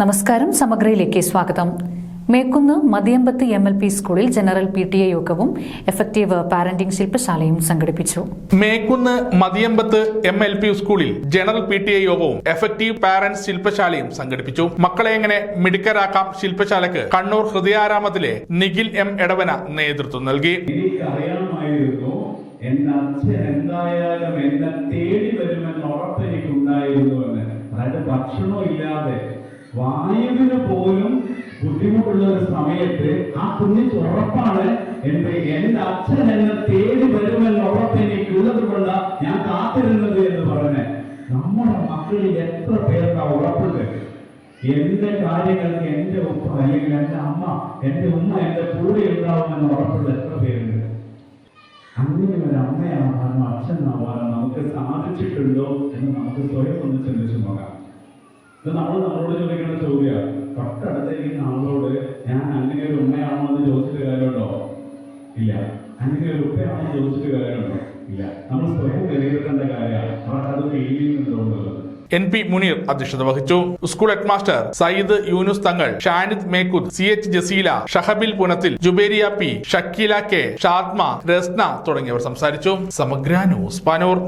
നമസ്കാരം. സമഗ്രയിലേക്ക് സ്വാഗതം. Mekkunnu Mathiyambath M L P സ്കൂളിൽ ജനറൽ പി ടി എ യോഗവും എഫക്റ്റീവ് പാരന്റിംഗ് ശില്പശാലയും സംഘടിപ്പിച്ചു. Mekkunnu Mathiyambath M L P സ്കൂളിൽ ജനറൽ പി ടി എ യോഗവും എഫക്റ്റീവ് പാരന്റ്സ് ശില്പശാലയും സംഘടിപ്പിച്ചു. മക്കളെ എങ്ങനെ മിടുക്കരാക്കാം ശില്പശാലയ്ക്ക് കണ്ണൂർ ഹൃദയാരാമത്തിലെ നിഖിൽ എം എടവന നേതൃത്വം നൽകി. എന്റെ അച്ഛൻ എന്തായാലും എന്നെ തേടി വരുമെന്ന് അതായത് ഭക്ഷണം ഇല്ലാതെ വായുവിന് പോലും ബുദ്ധിമുട്ടുള്ള ഒരു സമയത്ത് ആ കുഞ്ഞിക്ക് ഉറപ്പാണ് എന്റെ എന്റെ അച്ഛൻ എന്നെ തേടി വരുമെന്ന് ഉറപ്പ് കൊണ്ട് ഞാൻ കാത്തിരുന്നത് എന്ന് പറഞ്ഞ് നമ്മുടെ മക്കളിൽ എത്ര പേർക്ക് ആ ഉറപ്പുണ്ട്? എന്റെ കാര്യങ്ങൾക്ക് എന്റെ ഉപ്പ അല്ലെങ്കിൽ എന്റെ അമ്മ എന്റെ ഉമ്മ എന്റെ കൂടെ ഉണ്ടാവുമെന്ന് ഉറപ്പുള്ള എത്ര പേരുണ്ട്? അങ്ങനെ ഒരു അമ്മയാവാനോ അച്ഛനാവാനോ നമുക്ക് സാധിച്ചിട്ടുണ്ടോ എന്ന് നമുക്ക് സ്വയം ഒന്ന് ചിന്തിച്ചു നോക്കാം. ഇത് നമ്മൾ നമ്മളോട് ചോദിക്കുന്ന ചോദ്യമാണ് തൊട്ടടുത്തിരിക്കുന്ന ആളോട് ഞാൻ അങ്ങനെ ഒരു ഉമ്മയാണോ? എന്ന് ചോദിച്ചിട്ട് കാര്യമുണ്ടോ? ഇല്ല. അങ്ങനെ ഒരു ഉപ്പയാണോ എന്ന് ചോദിച്ചിട്ട് കാര്യമുണ്ടോ? ഇല്ല. നമ്മൾ സ്വയം വിലയിരുത്തേണ്ട കാര്യമാണ് എൻ പി മുനീർ അധ്യക്ഷത വഹിച്ചു. School headmaster Sayyid Yunus Thangal Shanid Mekkud C H Jaseela Shahabil Punathil Jubairiya P Shakeela K Shathma Rasna തുടങ്ങിയവർ സംസാരിച്ചു. സമഗ്ര ന്യൂസ് പാനൂർ.